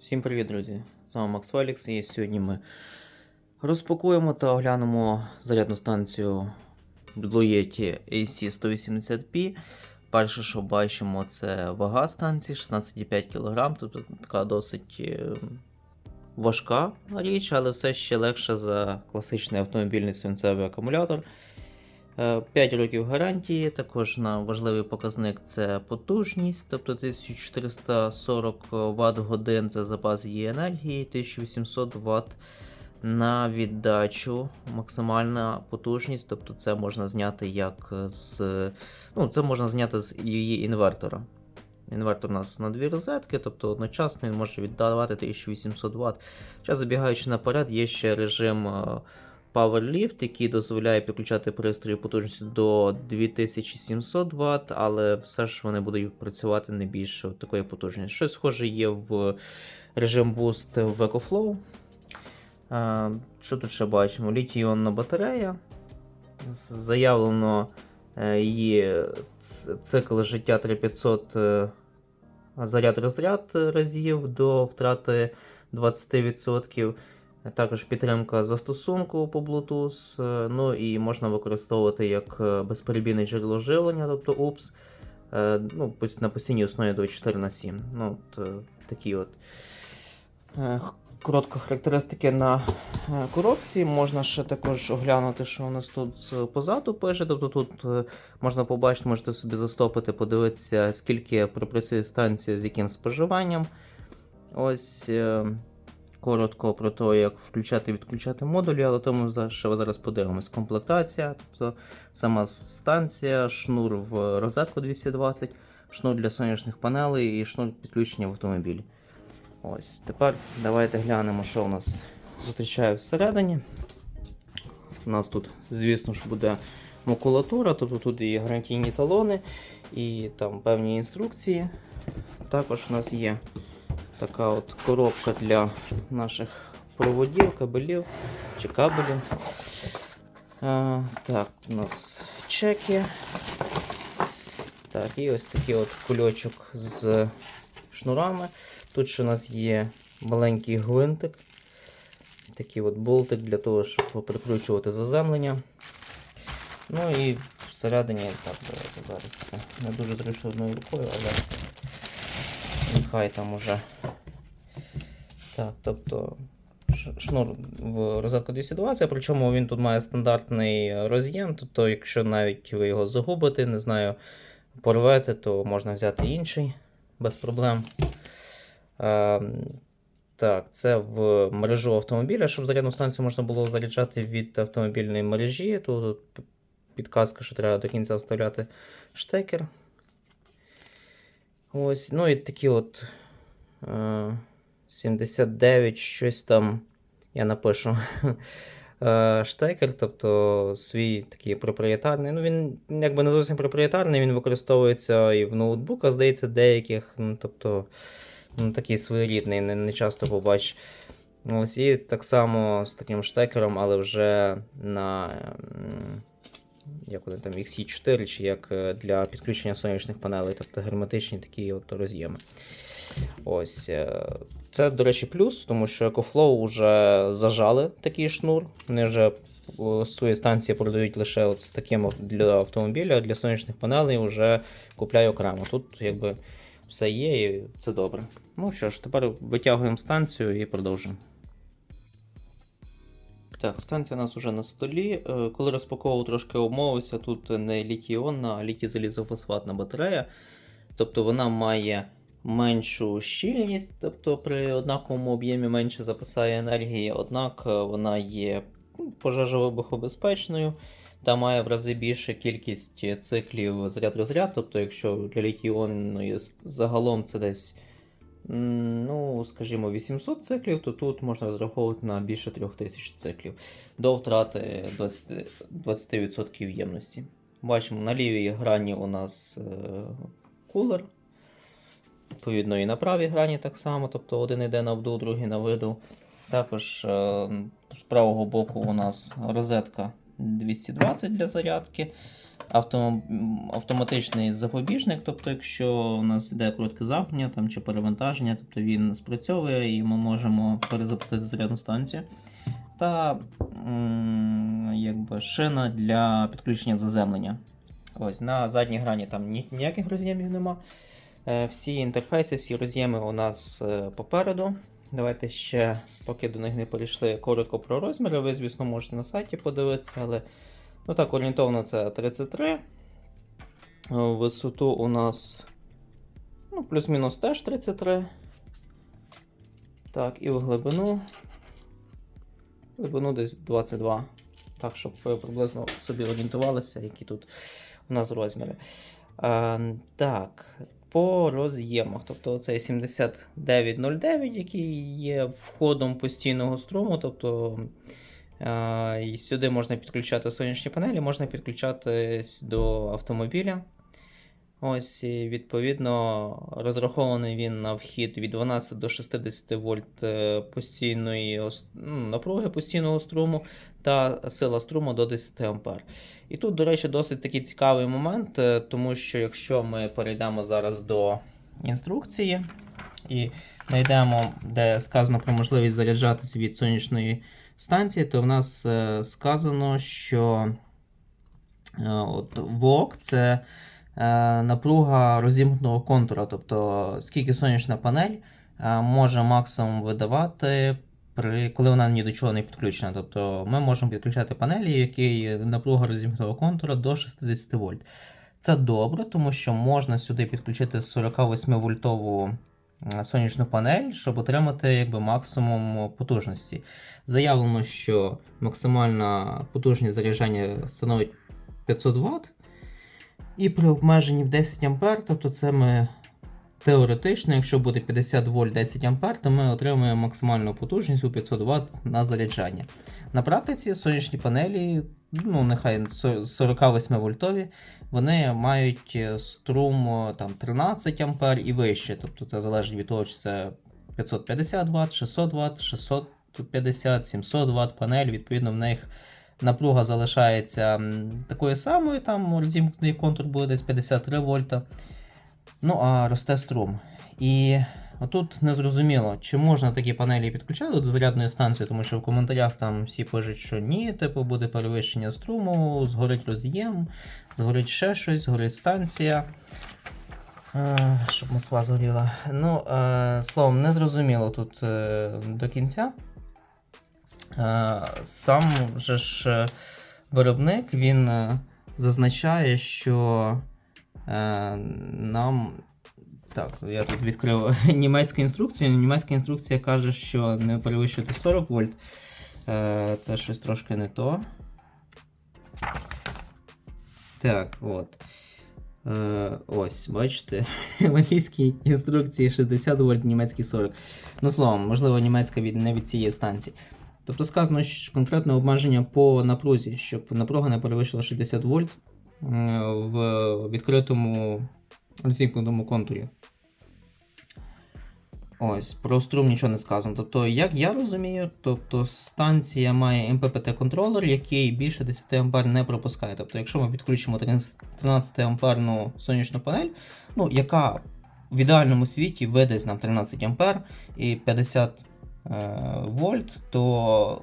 Всім привіт, друзі! З вами Макс Фелікс, і сьогодні ми розпакуємо та оглянемо зарядну станцію Blue Yeti AC180P. Перше, що бачимо, це вага станції 16,5 кг, тобто така досить е, важка річ, але все ще легша за класичний автомобільний свинцевий акумулятор. 5 років гарантії, також на важливий показник це потужність, тобто 1440 Вт годин це запас її енергії, 1800 Вт на віддачу. Максимальна потужність, тобто це можна зняти як з. Ну, це можна зняти з її інвертора. Інвертор у нас на дві розетки, тобто одночасно він може віддавати 1800 Вт. Зараз забігаючи наперед, є ще режим. PowerLift, який дозволяє підключати пристрої потужністю до 2700 Вт, але все ж вони будуть працювати не більше такої потужності. Щось схоже є в режим Boost в EcoFlow. Що тут ще бачимо? Літій-іонна батарея. Заявлено е, її цикл життя 3500 е, заряд-розряд разів до втрати 20%. Також підтримка застосунку по Bluetooth, е, ну і можна використовувати як е, безперебійне джерело живлення, тобто UPS, е, ну, на постійній основі 24 на 7. Ну, от, такі от. Коротко характеристики на коробці. Можна ще також оглянути, що у нас тут позаду пише. Тобто тут можна побачити, можете собі застопити, подивитися, скільки пропрацює станція з яким споживанням. Ось. Коротко про те, як включати і відключати модулі, але тому що зараз подивимось. Комплектація, тобто сама станція, шнур в розетку 220, шнур для сонячних панелей і шнур підключення в автомобілі. Ось, тепер давайте глянемо, що у нас зустрічає всередині. У нас тут, звісно ж, буде макулатура, тобто тут і гарантійні талони, і там певні інструкції. Також у нас є така от коробка для наших проводів, кабелів чи кабелів. А, так, у нас чеки. Так, і ось такий от кульочок з шнурами. Тут ще у нас є маленький гвинтик. Такий от болтик для того, щоб прикручувати заземлення. Ну і всередині, так, зараз це не дуже зручно одною рукою, але нехай там уже. Так, тобто шнур в розетку 220, причому він тут має стандартний роз'єм, тобто, якщо навіть ви його загубите, не знаю, порвете, то можна взяти інший без проблем. Е, так, це в мережу автомобіля, щоб зарядну станцію можна було заряджати від автомобільної мережі. Тут підказка, що треба до кінця вставляти штекер. Ось, ну і такі от е, 79, щось там я напишу. Е, Штекер, тобто свій такий проприєтарний. Ну, він якби не зовсім проприєтарний, він використовується і в ноутбуках, здається, деяких. Ну, тобто, ну, такий своєрідний, не, не часто побачиш. Ось і так само з таким штекером, але вже на як вони там, XC4, чи як е, для підключення сонячних панелей, тобто герметичні такі от роз'єми. Ось. е, Це, до речі, плюс, тому що EcoFlow вже зажали такий шнур. Вони вже свої станції продають лише от з таким для автомобіля, для сонячних панелей вже купляю окремо. Тут якби все є і це добре. Ну що ж, тепер витягуємо станцію і продовжуємо. Так, станція у нас вже на столі. Е, Коли розпаковував, трошки обмовився, тут не літій-іонна, а літій-залізофосфатна батарея. Тобто вона має меншу щільність, тобто при однаковому об'ємі менше запасає енергії, однак е, вона є ну, пожежовибухобезпечною та має в рази більше кількість циклів заряд-розряд. Тобто, якщо для літій-іонної загалом це десь, ну, скажімо, 800 циклів, то тут можна розраховувати на більше 3000 циклів до втрати 20%, 20% ємності. Бачимо, на лівій грані у нас е, кулер. Відповідно, і на правій грані так само, тобто один йде на вдув, другий на виду. Також е, з правого боку у нас розетка 220 для зарядки. авто, автоматичний запобіжник, тобто, якщо у нас йде коротке замкнення там, чи перевантаження, тобто він спрацьовує і ми можемо перезапустити зарядну станцію. Та якби, шина для підключення заземлення. Ось на задній грані там ні- ніяких роз'ємів нема. Е, Всі інтерфейси, всі роз'єми у нас е, попереду. Давайте ще, поки до них не перейшли, коротко про розміри. Ви, звісно, можете на сайті подивитися, але ну так, орієнтовно це 33. Е, Висоту у нас ну, плюс-мінус теж 33. Так, і в глибину. Глибину десь 22. Так, щоб ви приблизно собі орієнтувалися, які тут у нас розміри. Е, так, по роз'ємах. Тобто цей 7909, який є входом постійного струму. Тобто е, сюди можна підключати сонячні панелі, можна підключатись до автомобіля. Ось, відповідно, розрахований він на вхід від 12 до 60 вольт е, постійної ну, напруги постійного струму та сила струму до 10 ампер. І тут, до речі, досить такий цікавий момент, е, тому що якщо ми перейдемо зараз до інструкції і знайдемо, де сказано про можливість заряджатися від сонячної станції, то в нас е, сказано, що от ВОК це напруга розімкнутого контура, тобто скільки сонячна панель е, може максимум видавати при, коли вона ні до чого не підключена. Тобто ми можемо підключати панелі, в напруга розімкнутого контура до 60 вольт. Це добре, тому що можна сюди підключити 48 вольтову е, сонячну панель, щоб отримати якби, максимум потужності. Заявлено, що максимальна потужність заряджання становить 500 Вт. І при обмеженні в 10 А, тобто це ми Теоретично, якщо буде 50 вольт 10 А, то ми отримаємо максимальну потужність у 500 Вт на заряджання. На практиці сонячні панелі, ну нехай 48 вольтові, вони мають е, струм там, 13 А і вище. Тобто це залежить від того, чи це 550 Вт, 600 Вт, 650, 700 Вт панель, відповідно, в них напруга залишається такою самою, там розімкнений контур буде десь 53 вольта. Ну, а росте струм. І отут незрозуміло, чи можна такі панелі підключати до зарядної станції, тому що в коментарях там всі пишуть, що ні, типу буде перевищення струму, згорить роз'єм, згорить ще щось, згорить станція. Щоб Москва згоріла. Ну, е, словом, незрозуміло тут е, до кінця. Е, сам же ж е, виробник він е, зазначає, що нам. Так, я тут відкрив німецьку інструкцію. Німецька інструкція каже, що не перевищувати 40 вольт. Це щось трошки не то. Так, от. Ось, бачите, в англійській інструкції 60 вольт, німецький 40. Ну, словом, можливо, німецька від, не від цієї станції. Тобто сказано, що конкретне обмеження по напрузі, щоб напруга не перевищила 60 вольт е, в відкритому розімкнутому контурі. Ось, про струм нічого не сказано. Тобто, як я розумію, тобто станція має MPPT контролер, який більше 10 А не пропускає. Тобто, якщо ми підключимо 13 амперну сонячну панель, ну, яка в ідеальному світі видасть нам 13 А і 50 е, вольт, то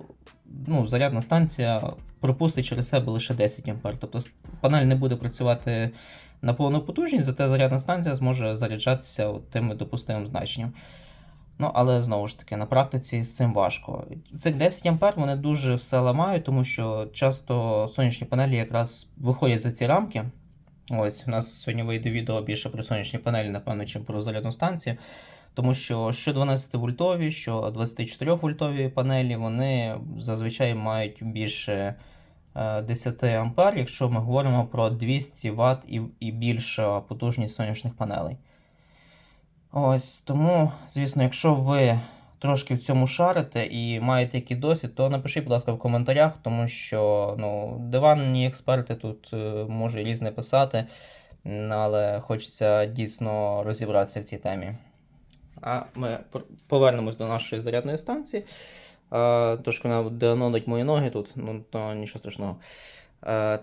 ну, зарядна станція пропустить через себе лише 10 А. Тобто панель не буде працювати на повну потужність, зате зарядна станція зможе заряджатися тим допустимим значенням. Ну, але знову ж таки, на практиці з цим важко. Цих 10 А вони дуже все ламають, тому що часто сонячні панелі якраз виходять за ці рамки. Ось, у нас сьогодні вийде відео більше про сонячні панелі, напевно, чим про зарядну станцію. Тому що що 12 вольтові, що 24 вольтові панелі, вони зазвичай мають більше е, 10 А, якщо ми говоримо про 200 Вт і, і більше потужність сонячних панелей. Ось тому, звісно, якщо ви трошки в цьому шарите і маєте якийсь досвід, то напишіть, будь ласка, в коментарях, тому що ну, диванні експерти тут е, можуть різне писати, але хочеться дійсно розібратися в цій темі. А ми повернемось до нашої зарядної станції. Трошки вона деанодить мої ноги тут, ну то нічого страшного.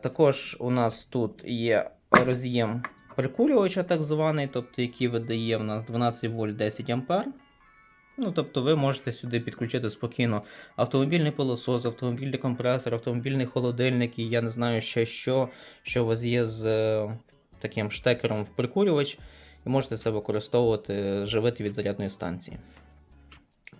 Також у нас тут є роз'єм прикурювача, так званий, тобто який видає в нас 12 вольт 10 ампер. Ну, тобто ви можете сюди підключити спокійно автомобільний пилосос, автомобільний компресор, автомобільний холодильник, і я не знаю ще що, що у вас є з е, таким штекером в прикурювач, і можете це використовувати, живити від зарядної станції.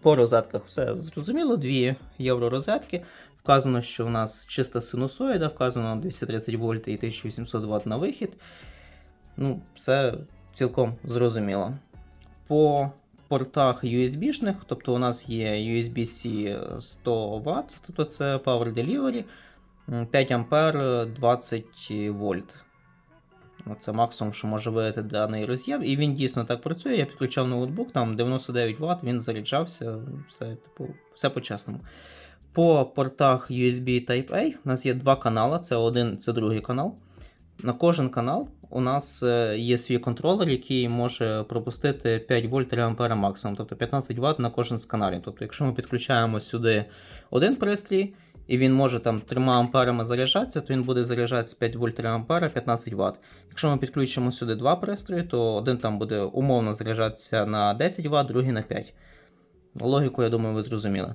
По розетках все зрозуміло, 2 євро розетки. Вказано, що в нас чиста синусоїда, вказано 230 вольт і 1800 Вт на вихід. Ну, все цілком зрозуміло. По портах USB-шних, тобто у нас є USB-C 100 Вт, тобто це Power Delivery, 5 А 20 вольт. Це максимум, що може видати даний роз'єм. І він дійсно так працює. Я підключав ноутбук, там 99 Вт, він заряджався, все, типу, все по-чесному. По портах USB Type-A у нас є два канали: це один, це другий канал. На кожен канал у нас е, є свій контролер, який може пропустити 5 вольт 3 ампера максимум, тобто 15 Вт на кожен з каналів. Тобто, якщо ми підключаємо сюди один пристрій, і він може там 3 амперами заряджатися, то він буде заряджатися 5 вольт 3 ампера 15 Вт. Якщо ми підключимо сюди два пристрої, то один там буде умовно заряджатися на 10 Вт, другий на 5. Логіку, я думаю, ви зрозуміли.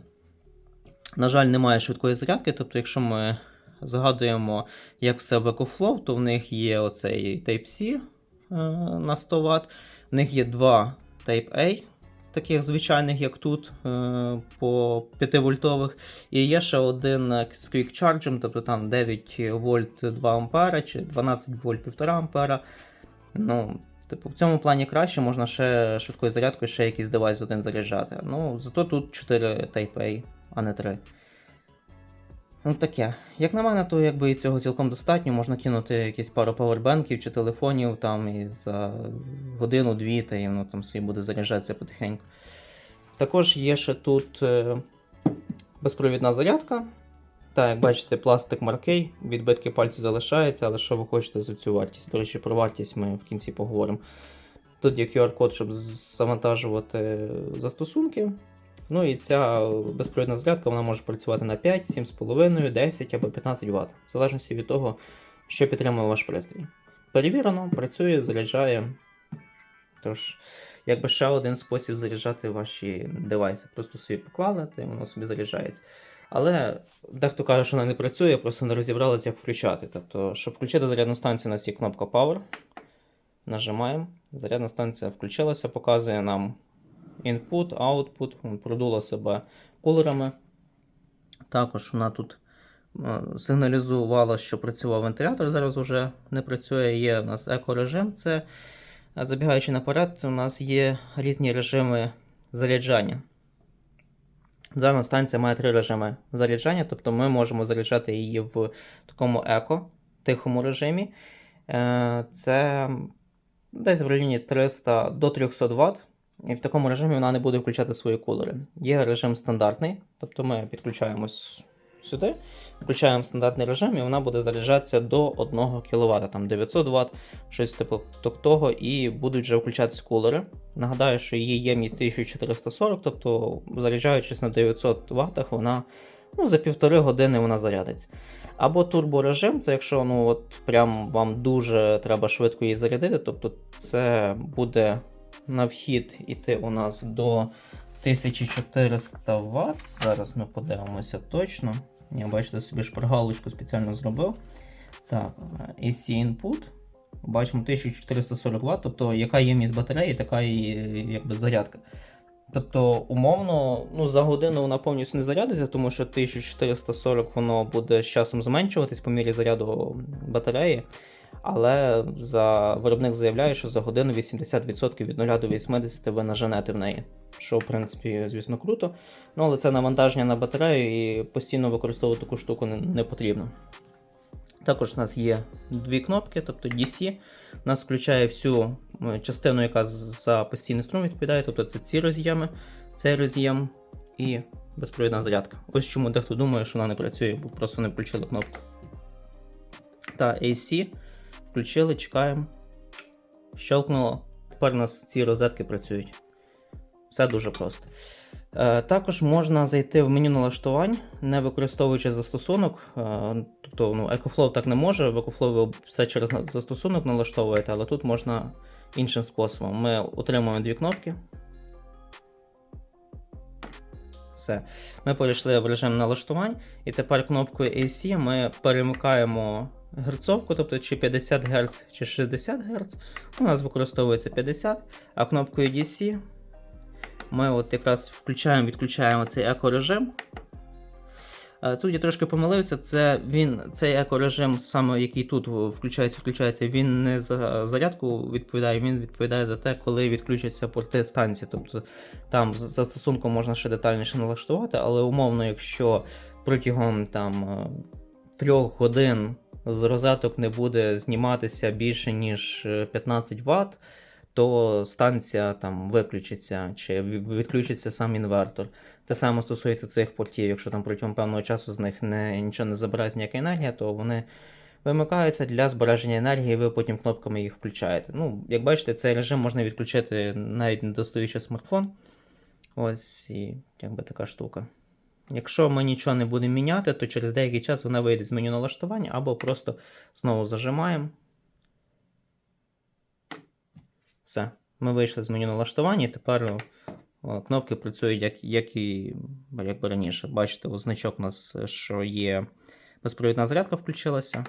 На жаль, немає швидкої зарядки, тобто, якщо ми згадуємо, як все в EcoFlow, то в них є оцей Type-C е, на 100 Вт, в них є два Type-A, таких звичайних, як тут, е, по 5 вольтових, і є ще один з Quick Charge, тобто там 9 вольт 2 ампера чи 12 вольт 1,5 ампера. Ну, Типу, в цьому плані краще, можна ще швидкою зарядкою ще якийсь девайс один заряджати. Ну, зато тут 4 Type-A, а не 3. Ну таке. Як на мене, то якби і цього цілком достатньо, можна кинути якісь пару павербенків чи телефонів там і за годину-дві, та і воно там собі буде заряджатися потихеньку. Також є ще тут е, безпровідна зарядка. Так, як бачите, пластик маркий, відбитки пальців залишаються, але що ви хочете за цю вартість? До речі, про вартість ми в кінці поговоримо. Тут є QR-код, щоб завантажувати застосунки. Ну і ця безпровідна зарядка вона може працювати на 5, 7,5, 10 або 15 Вт, в залежності від того, що підтримує ваш пристрій. Перевірено, працює, заряджає. Тож, якби ще один спосіб заряджати ваші девайси. Просто собі поклали, і воно собі заряджається. Але дехто каже, що вона не працює, просто не розібралися, як включати. Тобто, щоб включити зарядну станцію, у нас є кнопка Power. Нажимаємо. Зарядна станція включилася, показує нам input, output, продула себе кулерами. Також вона тут е, сигналізувала, що працював вентилятор, зараз вже не працює. Є у нас екорежим. Це е, забігаючи наперед, у нас є різні режими заряджання. Дана станція має три режими заряджання, тобто ми можемо заряджати її в такому еко, тихому режимі. Е, Це десь в районі 300 до 300 Вт. І в такому режимі вона не буде включати свої кулери. Є режим стандартний, тобто ми підключаємось сюди, включаємо стандартний режим, і вона буде заряджатися до 1 кВт, там 900 Вт, щось типу того, і будуть вже включатися кулери. Нагадаю, що її ємність 1440, тобто заряджаючись на 900 Вт, вона ну, за півтори години вона зарядиться. Або турборежим, це якщо ну, от прям вам дуже треба швидко її зарядити, тобто це буде на вхід іти у нас до 1400 Вт. Зараз ми подивимося точно. Я бачите, собі шпаргалочку спеціально зробив. Так, AC input. Бачимо 1440 Вт, тобто яка ємність батареї, така і якби зарядка. Тобто, умовно, ну, за годину вона повністю не зарядиться, тому що 1440 воно буде з часом зменшуватись по мірі заряду батареї. Але за виробник заявляє, що за годину 80% від 0 до 80 ви наженете в неї. Що, в принципі, звісно, круто. Ну, але це навантаження на батарею і постійно використовувати таку штуку не, не потрібно. Також у нас є дві кнопки, тобто DC. У нас включає всю частину, яка за постійний струм відповідає, тобто це ці роз'єми, цей роз'єм і безпровідна зарядка. Ось чому дехто думає, що вона не працює, бо просто не включили кнопку. Та AC. Включили, чекаємо. Щелкнуло. Тепер у нас ці розетки працюють. Все дуже просто. Е, Також можна зайти в меню налаштувань, не використовуючи застосунок. Е, Тобто ну, EcoFlow так не може, в EcoFlow ви все через застосунок налаштовуєте, але тут можна іншим способом. Ми отримуємо дві кнопки. Все. Ми перейшли в режим налаштувань, і тепер кнопкою AC ми перемикаємо герцовку, тобто чи 50 Гц, чи 60 Гц. У нас використовується 50, а кнопкою DC ми от якраз включаємо, відключаємо цей екорежим. Е, Тут я трошки помилився, це він, цей екорежим, саме який тут включається, включається, він не за зарядку відповідає, він відповідає за те, коли відключаться порти станції. Тобто там з застосунком можна ще детальніше налаштувати, але умовно, якщо протягом там е, трьох годин з розеток не буде зніматися більше ніж е, 15 Вт, то станція там виключиться чи відключиться сам інвертор. Те саме стосується цих портів, якщо там протягом певного часу з них не, нічого не забирається ніяка енергія, то вони вимикаються для збереження енергії, і ви потім кнопками їх включаєте. Ну, як бачите, цей режим можна відключити навіть не достаючи смартфон. Ось і якби така штука. Якщо ми нічого не будемо міняти, то через деякий час вона вийде з меню налаштування або просто знову зажимаємо. Все. Ми вийшли з меню налаштування, і тепер кнопки працюють як, як і як би раніше. Бачите, о, значок у нас, е, що є безпровідна зарядка включилася,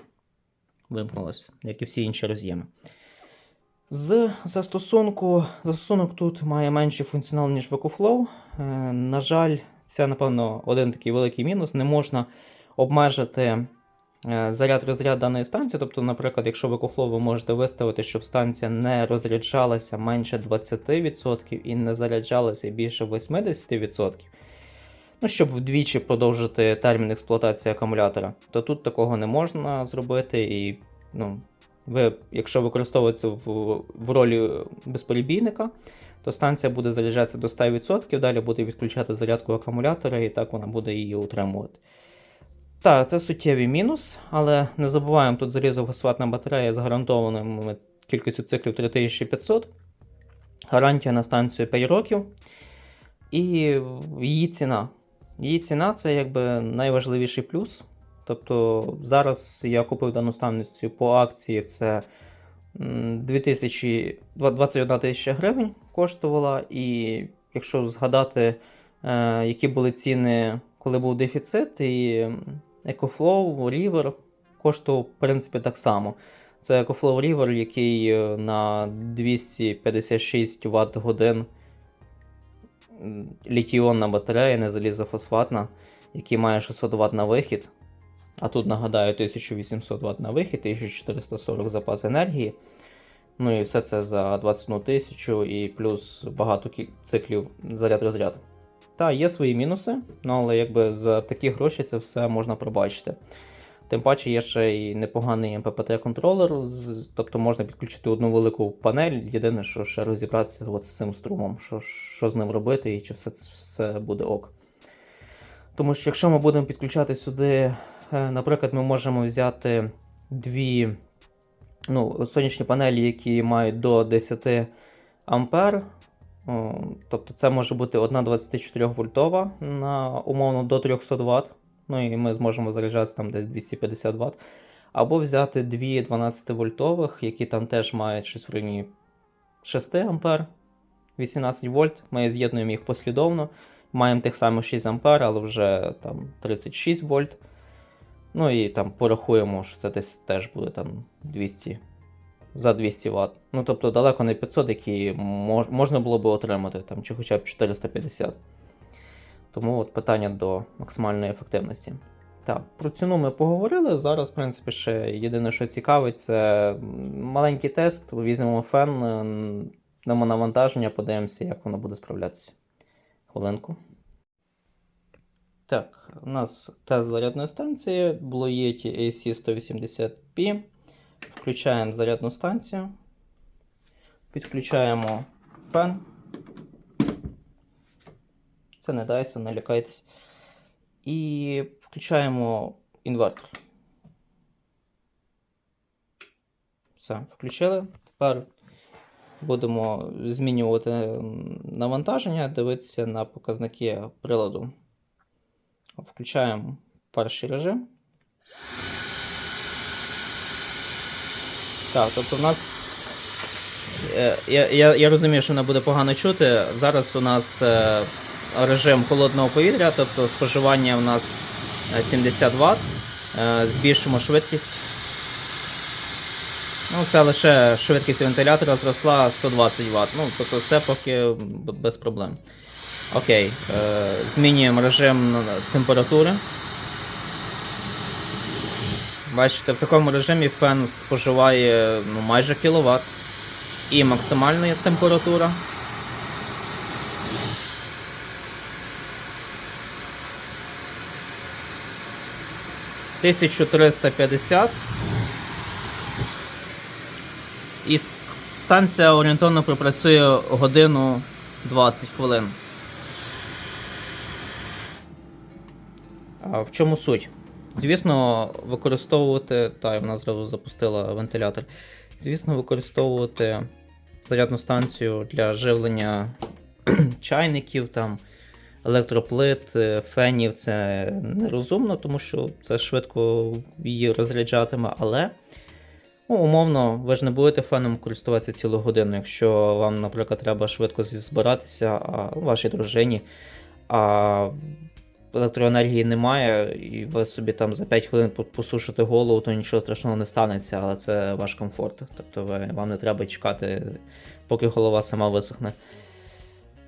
вимкнулася, як і всі інші роз'єми. З застосунку, застосунок тут має менший функціонал, ніж EcoFlow. Е, на жаль, це, напевно, один такий великий мінус. Не можна обмежити е, заряд розряд даної станції. Тобто, наприклад, якщо в EcoFlow ви можете виставити, щоб станція не розряджалася менше 20% і не заряджалася більше 80%. Ну, щоб вдвічі продовжити термін експлуатації акумулятора, то тут такого не можна зробити. І ну, ви, якщо використовується в, в ролі безперебійника, то станція буде заряджатися до 100%, далі буде відключати зарядку акумулятора, і так вона буде її утримувати. Так, це суттєвий мінус, але не забуваємо, тут залізофосфатна батарея з гарантованою кількістю циклів 3500. Гарантія на станцію 5 років. І її ціна. Її ціна це якби найважливіший плюс. Тобто зараз я купив дану станцію по акції, це м, 2000, 21 тисяча гривень коштувала. І якщо згадати, е, які були ціни, коли був дефіцит, і EcoFlow, River коштував, в принципі, так само. Це EcoFlow River, який е, на 256 Вт годин літіонна батарея, не залізофосфатна, який має 600 Вт на вихід. А тут нагадаю 1800 Вт на вихід, 1440 запас енергії. Ну і все це за 21 тисячу і плюс багато циклів заряд-розряд. Та, є свої мінуси, ну, але якби за такі гроші це все можна пробачити. Тим паче є ще й непоганий МППТ-контролер, тобто можна підключити одну велику панель. Єдине, що ще розібратися от з цим струмом, що, що з ним робити і чи все, все буде ок. Тому що якщо ми будемо підключати сюди, е, наприклад, ми можемо взяти дві ну, сонячні панелі, які мають до 10 ампер. Тобто це може бути одна 24 вольтова на умовно до 300 Вт. Ну і ми зможемо заряджатися там десь 250 Вт. Або взяти дві 12 вольтових, які там теж мають щось в районі 6 ампер, 18 вольт. Ми з'єднуємо їх послідовно. Маємо тих самих 6 ампер, але вже там 36 вольт. Ну і там порахуємо, що це десь теж буде там 200 за 200 Вт. Ну тобто далеко не 500, які мож, можна було би отримати, там, чи хоча б 450. Тому от питання до максимальної ефективності. Так, про ціну ми поговорили. Зараз, в принципі, ще єдине, що цікавить, це маленький тест. Візьмемо фен, дамо навантаження, подивимося, як воно буде справлятися. Хвилинку. Так, у нас тест зарядної станції Blue Yeti AC 180p. Включаємо зарядну станцію. Підключаємо фен. Це не Dyson, не лякайтесь. І включаємо інвертор. Все, включили. Тепер будемо змінювати навантаження, дивитися на показники приладу. Включаємо перший режим. Так, тобто в нас. е, Я, я, я розумію, що мене буде погано чути. Зараз у нас е, режим холодного повітря, тобто споживання у нас е, 70 Вт. Е, Збільшимо швидкість. Ну, це лише швидкість вентилятора зросла 120 Вт. Ну, тобто все поки без проблем. Окей. Змінюємо режим температури. Бачите, в такому режимі фен споживає ну, майже кіловат. І максимальна температура. Тисячу триста п'ятдесят. І станція орієнтовно пропрацює годину 20 хвилин. А в чому суть? Звісно, використовувати. Та, вона зразу запустила вентилятор. Звісно, використовувати зарядну станцію для живлення чайників, там, електроплит, е, фенів це нерозумно, тому що це швидко її розряджатиме, але. Ну, умовно, ви ж не будете феном користуватися цілу годину, якщо вам, наприклад, треба швидко збиратися, а вашій дружині, а електроенергії немає, і ви собі там за 5 хвилин по- посушите голову, то нічого страшного не станеться, але це ваш комфорт. Тобто ви, вам не треба чекати, поки голова сама висохне.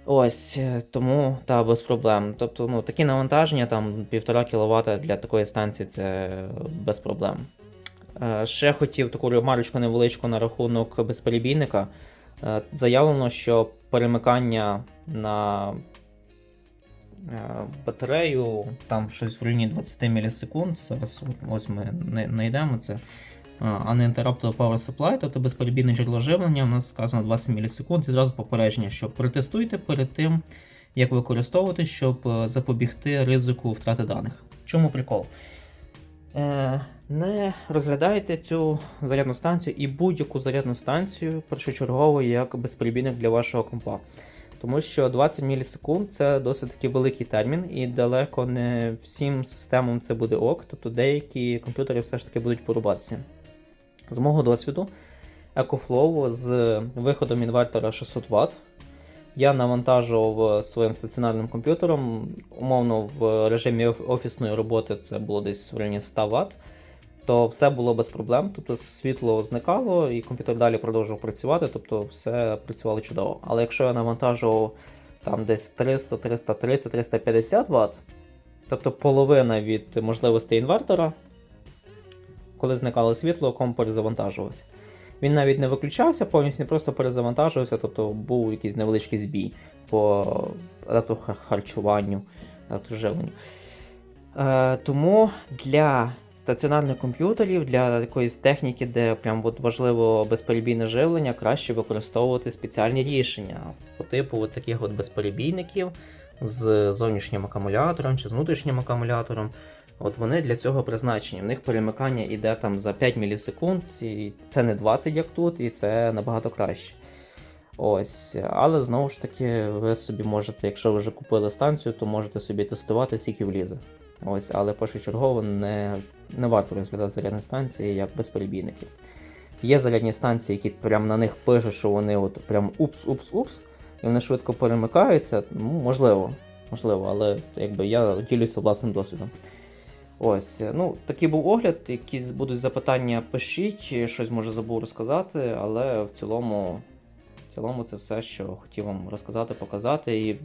Ось, е, тому та без проблем. Тобто, ну, такі навантаження, там 1,5 кВт для такої станції це без проблем. Е, Ще хотів таку ремарочку невеличку на рахунок безперебійника. Е, Заявлено, що перемикання на батарею там щось в районі 20 мілісекунд. Зараз ось ми знайдемо це. Е, Uninterrupted Power Supply, тобто безперебійне джерело живлення, у нас сказано 20 мілісекунд і зразу попередження, що протестуйте перед тим, як використовувати, щоб е, запобігти ризику втрати даних. Чому прикол? Е, не розглядайте цю зарядну станцію і будь-яку зарядну станцію першочергово як безперебійник для вашого компа. Тому що 20 мілісекунд це досить таки великий термін, і далеко не всім системам це буде ок. Тобто деякі комп'ютери все ж таки будуть порубатися. З мого досвіду, EcoFlow з виходом інвертора 600 Вт я навантажував своїм стаціонарним комп'ютером, умовно, в режимі офісної роботи це було десь в районі 100 Вт, то все було без проблем. Тобто світло зникало, і комп'ютер далі продовжував працювати, тобто все працювало чудово. Але якщо я навантажував там десь 300, 330, 350 Вт, тобто половина від можливостей інвертора, коли зникало світло, комп перезавантажувався. Він навіть не виключався повністю, просто перезавантажувався, тобто був якийсь невеличкий збій по електрохарчуванню, електроживленню. Е, тому для стаціонарних комп'ютерів, для якоїсь техніки, де прям от важливо безперебійне живлення, краще використовувати спеціальні рішення по типу от таких от безперебійників з зовнішнім акумулятором чи з внутрішнім акумулятором. От вони для цього призначені. В них перемикання йде там за 5 мілісекунд, і це не 20, як тут, і це набагато краще. Ось, але знову ж таки, ви собі можете, якщо ви вже купили станцію, то можете собі тестувати, скільки влізе. Ось, але першочергово не, не варто розглядати зарядні станції як безперебійники. Є зарядні станції, які прям на них пишуть, що вони от прям упс-упс-упс, і вони швидко перемикаються. Ну, можливо, можливо, але якби я ділюся власним досвідом. Ось, ну такий був огляд. Якісь будуть запитання, пишіть, щось може забув розказати, але в цілому, в цілому це все, що хотів вам розказати, показати. І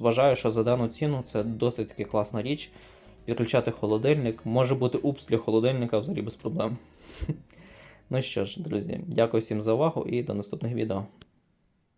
вважаю, що за дану ціну це досить таки класна річ. Відключати холодильник. Може бути упс для холодильника взагалі без проблем. Ну що ж, друзі, дякую всім за увагу і до наступних відео.